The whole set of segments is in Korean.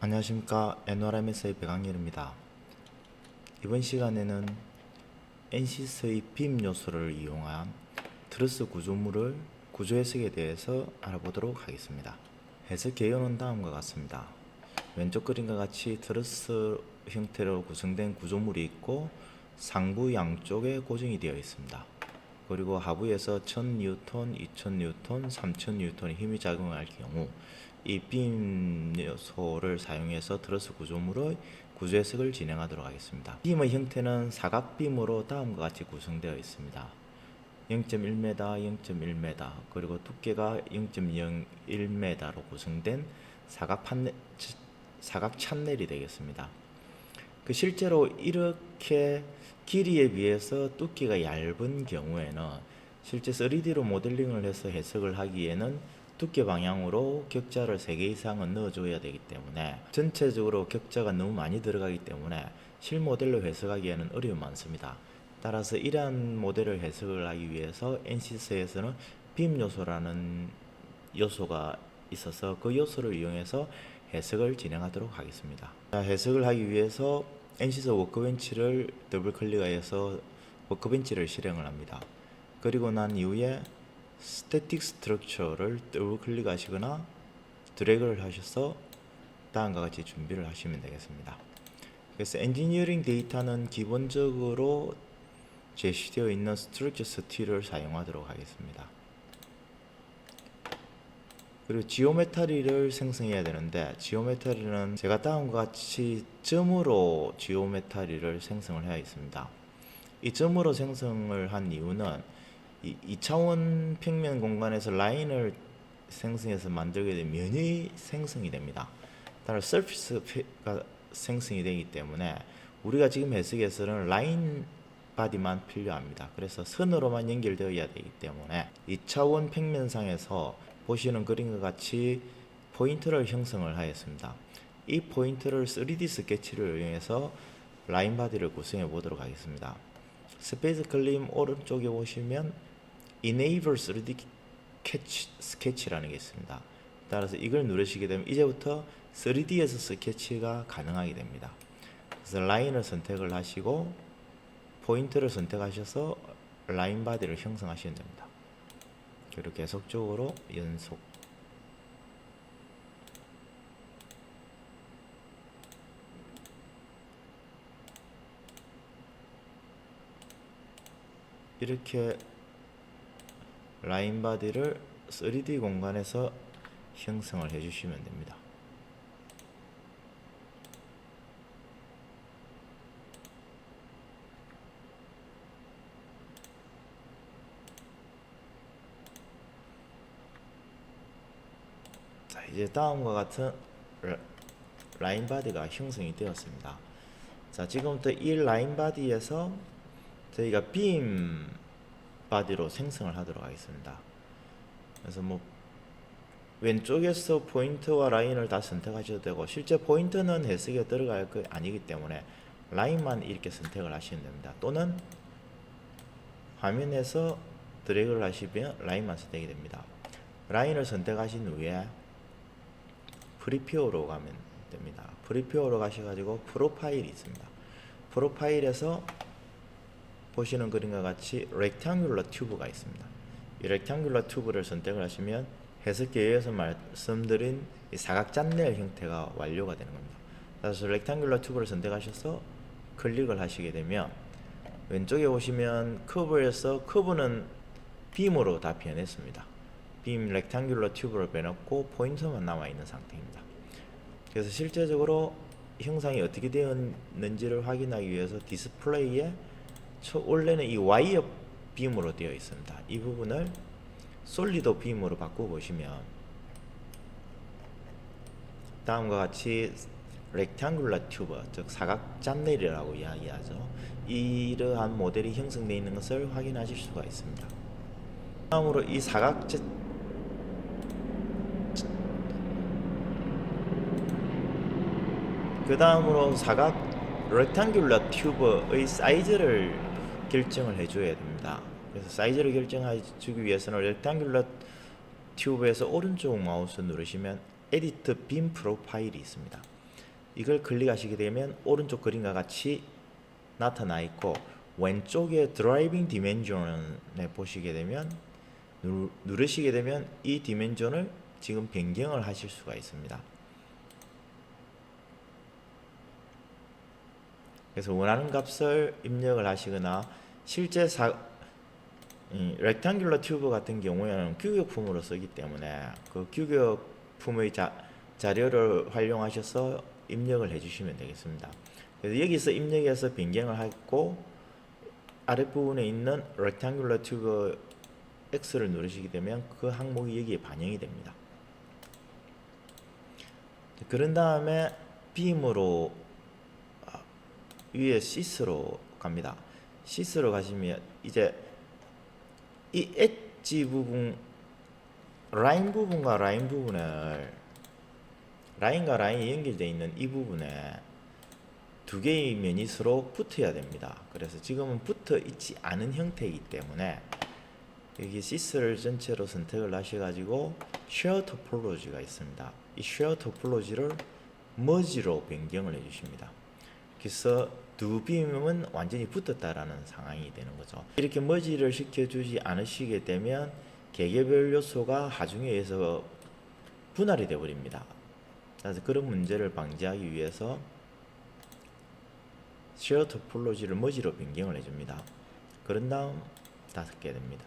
안녕하십니까 NRMS의 백강렬입니다. 이번 시간에는 NCS의 빔 요소를 이용한 트러스 구조물을 구조 해석에 대해서 알아보도록 하겠습니다. 해석 개요는 다음과 같습니다. 왼쪽 그림과 같이 트러스 형태로 구성된 구조물이 있고 상부 양쪽에 고정이 되어 있습니다. 그리고 하부에서 1000뉴턴, 2000뉴턴, 3000뉴턴의 힘이 작용할 경우 이 빔 요소를 사용해서 트러스 구조물의 구조 해석을 진행하도록 하겠습니다. 빔의 형태는 사각빔으로 다음과 같이 구성되어 있습니다. 0.1m, 0.1m, 그리고 두께가 0.01m로 구성된 사각 판넬, 사각 찬넬이 되겠습니다. 그 실제로 이렇게 길이에 비해서 두께가 얇은 경우에는 실제 3D로 모델링을 해서 해석을 하기에는 두께 방향으로 격자를 3개 이상은 넣어줘야 되기 때문에 전체적으로 격자가 너무 많이 들어가기 때문에 실모델로 해석하기에는 어려움이 많습니다. 따라서 이러한 모델을 해석을 하기 위해서 NCS에서는 빔 요소라는 요소가 있어서 그 요소를 이용해서 해석을 진행하도록 하겠습니다. 자, 해석을 하기 위해서 NCS 워크벤치를 더블 클릭하여서 워크벤치를 실행을 합니다. 그리고 난 이후에 스태틱 스트럭처를 더블 클릭하시거나 드래그를 하셔서 다음과 같이 준비를 하시면 되겠습니다. 그래서 엔지니어링 데이터는 기본적으로 제시되어 있는 스트럭처 스틸을 사용하도록 하겠습니다. 그리고 지오메타리를 생성해야 되는데 지오메타리는 제가 다음과 같이 점으로 지오메타리를 생성을 해야 있습니다. 이 점으로 생성을 한 이유는 이 2차원 평면 공간에서 라인을 생성해서 만들게 되면 면이 생성이 됩니다. 따라 서피스가 생성이 되기 때문에 우리가 지금 해석에서는 라인 바디만 필요합니다. 그래서 선으로만 연결되어야 되기 때문에 2차원 평면상에서 보시는 그림과 같이 포인트를 형성을 하였습니다. 이 포인트를 3D 스케치를 이용해서 라인 바디를 구성해 보도록 하겠습니다. 스페이스 클림 오른쪽에 보시면 Enable 3D 캐치, 스케치라는 게 있습니다. 따라서 이걸 누르시게 되면 이제부터 3D에서 스케치가 가능하게 됩니다. 그래서 라인을 선택을 하시고 포인트를 선택하셔서 라인 바디를 형성하시면 됩니다. 그리고 계속적으로 연속 이렇게 라인 바디를 3D 공간에서 형성을 해 주시면 됩니다. 자, 이제 다음과 같은 라- 라인 바디가 형성이 되었습니다. 자, 지금부터 이 라인 바디에서 저희가 빔 바디로 생성을 하도록 하겠습니다. 그래서 뭐 왼쪽에서 포인트와 라인을 다 선택하셔도 되고 실제 포인트는 해석에 들어갈 거 아니기 때문에 라인만 이렇게 선택을 하시면 됩니다. 또는 화면에서 드래그를 하시면 라인만 선택이 됩니다. 라인을 선택하신 후에 프리피어로 가면 됩니다. 프리피어로 가셔가지고 프로파일이 있습니다. 프로파일에서 보시는 그림과 같이 렉탱귤러 튜브가 있습니다. 이 렉탱귤러 튜브를 선택을 하시면 해석계에서 말씀드린 이 사각 짠넬 형태가 완료가 되는 겁니다. 그래서 렉탱귤러 튜브를 선택하셔서 클릭을 하시게 되면 왼쪽에 보시면 커브에서 커브는 빔으로 다 변했습니다. 빔 렉탱귤러 튜브를 빼놓고 포인터만 남아 있는 상태입니다. 그래서 실제적으로 형상이 어떻게 되었는지를 확인하기 위해서 디스플레이에 초, 원래는 이 와이어 빔으로 되어 있습니다. 이 부분을 솔리드 빔으로 바꾸어 보시면 다음과 같이 렉탱글러 튜브, 즉 사각 짠넬이라고 이야기하죠. 이러한 모델이 형성되어 있는 것을 확인하실 수가 있습니다. 다음으로 이 사각 자- 그 다음으로 사각 렉탱귤러 튜브의 사이즈를 결정을 해줘야 됩니다. 그래서 사이즈를 결정해주기 위해서는 렉탱귤러 튜브에서 오른쪽 마우스 누르시면 에디트 빔 프로파일이 있습니다. 이걸 클릭하시게 되면 오른쪽 그림과 같이 나타나 있고 왼쪽에 드라이빙 디멘전에 보시게 되면 누, 누르시게 되면 이 디멘전을 지금 변경을 하실 수가 있습니다. 그래서 원하는 값을 입력을 하시거나 실제 사, 이 렉탱귤러 튜브 같은 경우에는 규격품으로 쓰기 때문에 그 규격품의 자, 자료를 활용하셔서 입력을 해주시면 되겠습니다. 그래서 여기서 입력해서 변경을 하고 아랫부분에 있는 렉탱귤러 튜브 X를 누르시게 되면 그 항목이 여기에 반영이 됩니다. 그런 다음에 빔으로 아, 위에 시스로 갑니다. 시스로 가시면 이제 이 엣지 부분 라인 부분과 라인 부분을 라인과 라인이 연결되어 있는 이 부분에 두 개의 면이 서로 붙어야 됩니다. 그래서 지금은 붙어 있지 않은 형태이기 때문에 여기 시스를 전체로 선택을 하셔가지고 쉐어 토폴로지가 있습니다. 이 쉐어 토폴로지를 머지로 변경을 해주십니다. 그래서 두 빔은 완전히 붙었다라는 상황이 되는 거죠. 이렇게 머지를 시켜주지 않으시게 되면 개개별 요소가 하중에 의해서 분할이 되어 버립니다. 그래서 그런 문제를 방지하기 위해서 쉐어 토폴로지를 머지로 변경을 해줍니다. 그런 다음 다섯 개 됩니다.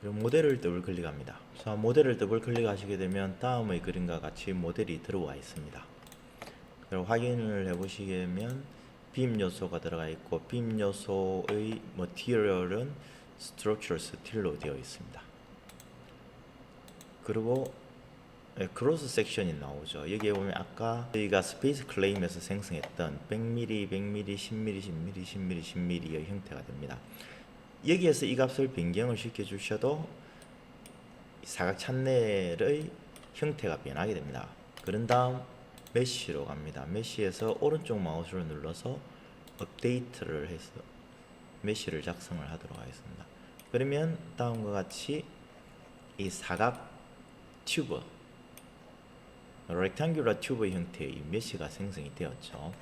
그리고 모델을 더블 클릭합니다. 자, 모델을 더블 클릭하시게 되면 다음의 그림과 같이 모델이 들어와 있습니다. 확인을 해보시게 되면 빔 요소가 들어가 있고 빔 요소의 머티리얼은 스트럭처 스틸로 되어 있습니다. 그리고 크로스 섹션이 나오죠. 여기에 보면 아까 저희가 스페이스 클레임에서 생성했던 100mm, 100mm, 10mm, 10mm, 10mm, 10mm의 형태가 됩니다. 여기에서 이 값을 변경을 시켜 주셔도 사각 찬넬의 형태가 변하게 됩니다. 그런 다음 메쉬로 갑니다. 메쉬에서 오른쪽 마우스를 눌러서 업데이트를 해서 메쉬를 작성을 하도록 하겠습니다. 그러면 다음과 같이 이 사각 튜브 렉탱귤러 튜브 형태의 메쉬가 생성이 되었죠.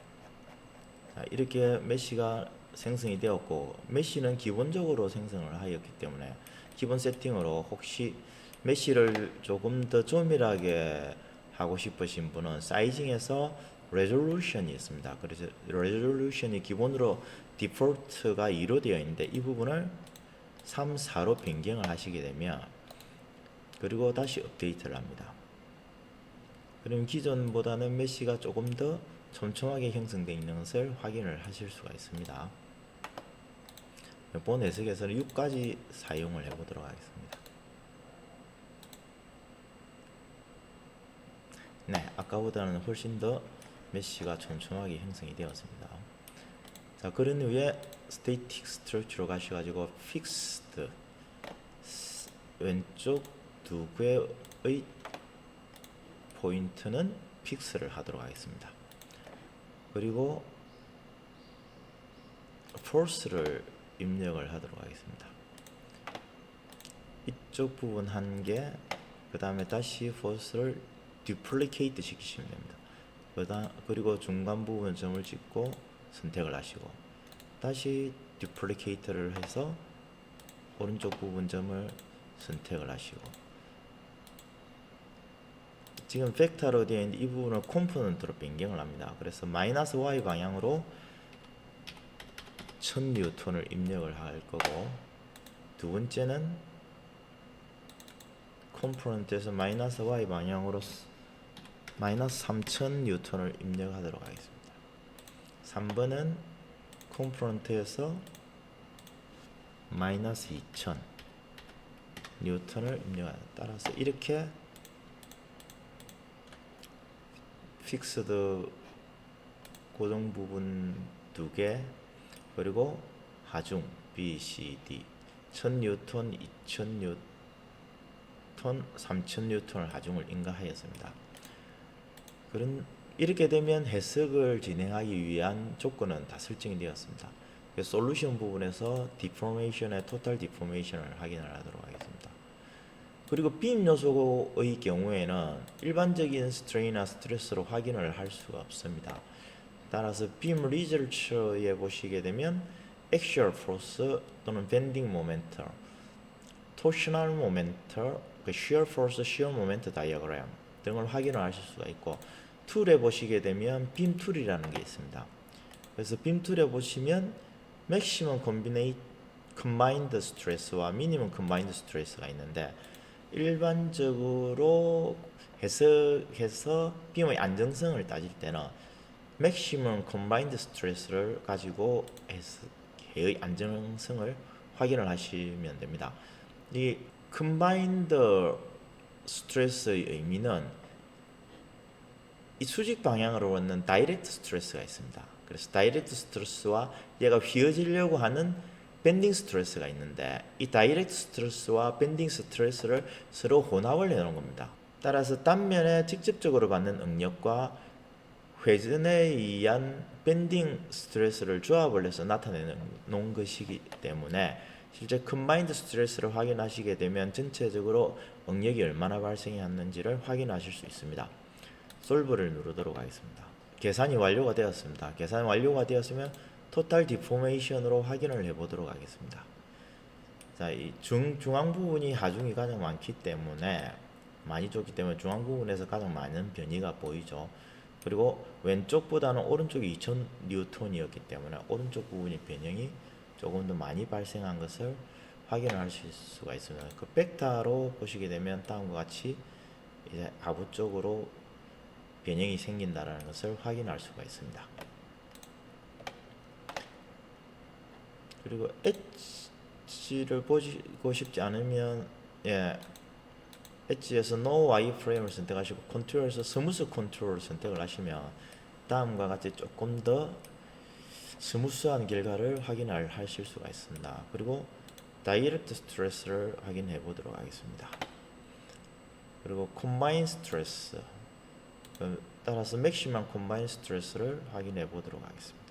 자, 이렇게 메쉬가 생성이 되었고 메쉬는 기본적으로 생성을 하였기 때문에 기본 세팅으로 혹시 메쉬를 조금 더 조밀하게 하고 싶으신 분은 사이징에서 레졸루션이 있습니다. 그래서 레졸루션이 기본으로 디폴트가 2로 되어 있는데 이 부분을 3, 4로 변경을 하시게 되면 그리고 다시 업데이트를 합니다. 그럼 기존보다는 메쉬가 조금 더 촘촘하게 형성되어 있는 것을 확인을 하실 수가 있습니다. 본 해석에서는 6까지 사용을 해보도록 하겠습니다. 네, 아까보다는 훨씬 더 메쉬가 촘촘하게 형성이 되었습니다. 자, 그런 후에 스테이틱 스트럭처로 가셔가지고 픽스드 왼쪽 두 개의 포인트는 픽스를 하도록 하겠습니다. 그리고 force를 입력을 하도록 하겠습니다. 이쪽 부분 한 개, 그 다음에 다시 force를 duplicate 시키시면 됩니다. 그다 그리고 중간 부분 점을 찍고 선택을 하시고 다시 duplicate를 해서 오른쪽 부분 점을 선택을 하시고 지금 벡터로 되어 있는 이 부분을 컴포넌트로 변경을 합니다. 그래서 마이너스 y 방향으로 1000뉴턴을 입력을 할 거고 두 번째는 컴포넌트에서 마이너스 y 방향으로 마이너스 3000 뉴턴을 입력하도록 하겠습니다. 3번은 컴포넌트에서 마이너스 2000 뉴턴을 입력하는 따라서 이렇게 픽스드 고정 부분 두 개 그리고 하중 B, C, D 1000뉴턴, 2000뉴턴, 3000뉴턴을 하중을 인가하였습니다. 그런 이렇게 되면 해석을 진행하기 위한 조건은 다 설정이 되었습니다. 솔루션 부분에서 디포메이션의 토탈 디포메이션을 확인을 하도록 하겠습니다. 그리고 빔 요소의 경우에는 일반적인 스트레인이나 스트레스로 확인을 할 수가 없습니다. 따라서 빔 리저처에 보시게 되면 액션 포스 또는 밴딩 모멘트, 토셔널 모멘트, 그 shear force, 다이어그램 등을 확인을 하실 수가 있고 툴에 보시게 되면 빔 툴이라는 게 있습니다. 그래서 빔 툴에 보시면 maximum combinate combined stress와 minimum combined stress가 있는데 일반적으로 해석해서 빔의 안정성을 따질 때는 maximum combined stress를 가지고 해의 안정성을 확인을 하시면 됩니다. 이 combined stress의 의미는 이 수직 방향으로 오는 다이렉트 스트레스가 있습니다. 그래서 다이렉트 스트레스와 얘가 휘어지려고 하는 밴딩 스트레스가 있는데 이 다이렉트 스트레스와 밴딩 스트레스를 서로 혼합을 해놓은 겁니다. 따라서 단면에 직접적으로 받는 응력과 회전에 의한 밴딩 스트레스를 조합을 해서 나타내는 것이기 때문에 실제 컨바인드 스트레스를 확인하시게 되면 전체적으로 응력이 얼마나 발생했는지를 확인하실 수 있습니다. 솔브를 누르도록 하겠습니다. 계산이 완료가 되었습니다. 계산이 완료가 되었으면 토탈 디포메이션으로 확인을 해보도록 하겠습니다. 자, 이 중, 중앙 부분이 하중이 가장 많기 때문에 많이 줬기 때문에 중앙 부분에서 가장 많은 변이가 보이죠. 그리고 왼쪽보다는 오른쪽이 2000 뉴턴이었기 때문에 오른쪽 부분이 변형이 조금 더 많이 발생한 것을 확인하실 수가 있습니다. 그 벡터로 보시게 되면 다음과 같이 이제 하부 쪽으로 변형이 생긴다라는 것을 확인할 수가 있습니다. 그리고 엣지를 보시고 싶지 않으면 예 엣지에서 No wireframe을 선택하시고 컨트롤에서 스무스 컨트롤을 선택을 하시면 다음과 같이 조금 더 스무스한 결과를 확인을 하실 수가 있습니다. 그리고 다이렉트 스트레스를 확인해 보도록 하겠습니다. 그리고 콤바인 스트레스 어, 따라서 맥시멈 콤바인 스트레스를 확인해 보도록 하겠습니다.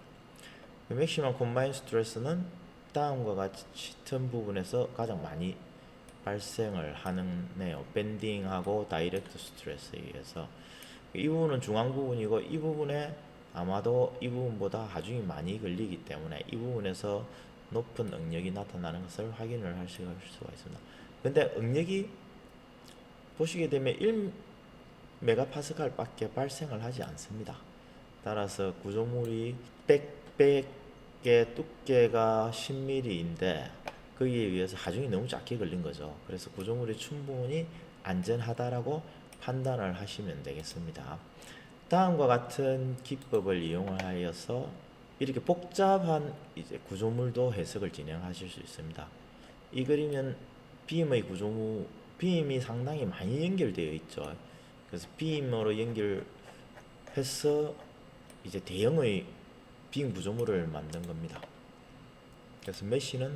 맥시멈 콤바인 스트레스는 다음과 튼 부분에서 가장 많이 발생을 하네요. 밴딩하고 다이렉트 스트레스에 의해서 이 부분은 중앙 부분이고 이 부분에 아마도 이 부분보다 하중이 많이 걸리기 때문에 이 부분에서 높은 응력이 나타나는 것을 확인을 할 수가 있습니다. 근데 응력이 보시게 되면 1 메가파스칼밖에 발생을 하지 않습니다. 따라서 구조물이 빽빽의 두께가 10mm인데 거기에 의해서 하중이 너무 작게 걸린 거죠. 그래서 구조물이 충분히 안전하다라고 판단을 하시면 되겠습니다. 다음과 같은 기법을 이용하여서 이렇게 복잡한 이제 구조물도 해석을 진행하실 수 있습니다. 이 그림은 빔의 구조물, 빔이 상당히 많이 연결되어 있죠. 그래서 빔으로 연결해서 이제 대형의 빔 구조물을 만든 겁니다. 그래서 메시는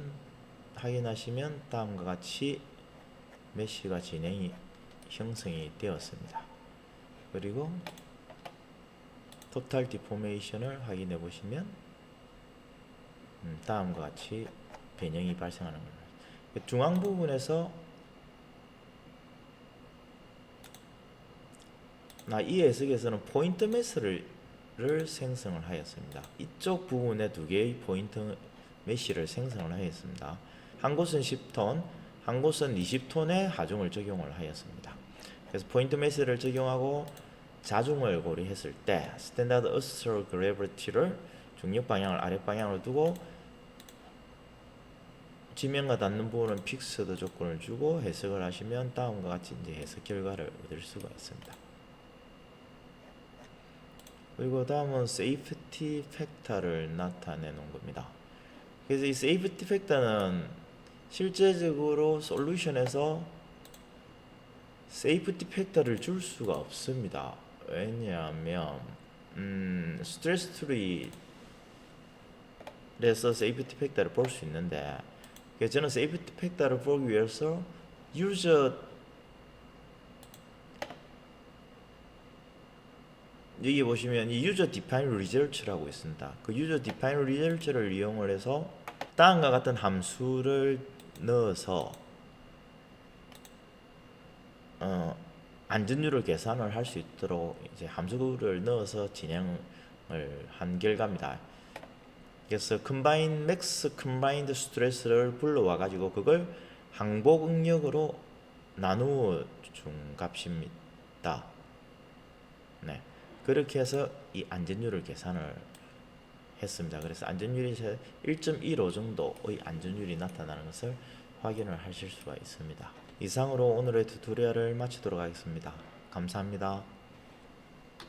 확인하시면 다음과 같이 메시가 진행이 형성이 되었습니다. 그리고 토탈 디포메이션을 확인해 보시면 음, 다음과 같이 변형이 발생하는 겁니다. 중앙 부분에서 이 해석에서는 포인트 메스를 생성을 하였습니다. 이쪽 부분에 두 개의 포인트 메시를 생성을 하였습니다. 한 곳은 10톤, 한 곳은 20톤의 하중을 적용을 하였습니다. 그래서 포인트 메스를 적용하고 자중을 고려했을 때 스탠다드 어스터 그래비티를 중력 방향을 아래 방향으로 두고 지면과 닿는 부분은 픽스드 조건을 주고 해석을 하시면 다음과 같이 이제 해석 결과를 얻을 수가 있습니다. 그리고 다음은 세이프티 팩터를 나타내 놓은 겁니다. 그래서 이 세이프티 팩터는 실제적으로 솔루션에서 세이프티 팩터를 줄 수가 없습니다. 왜냐하면 음, 스트레스 트리에서 세이프티 팩터를 볼 수 있는데 저는 세이프티 팩터를 보기 위해서 유저 여기 보시면 이 유저 디파인 리절츠라고 있습니다. 그 유저 디파인 리절츠를 이용을 해서 다음과 같은 함수를 넣어서 어, 안전율을 계산을 할 수 있도록 이제 함수를 넣어서 진행을 한 결과입니다. 그래서 컴바인 맥스 컴바인드 스트레스를 불러와 가지고 그걸 항복 응력으로 나누어 준 값입니다. 네. 그렇게 해서 이 안전율을 계산을 했습니다. 그래서 안전율이 1.15 정도의 안전율이 나타나는 것을 확인을 하실 수가 있습니다. 이상으로 오늘의 튜토리얼을 마치도록 하겠습니다. 감사합니다.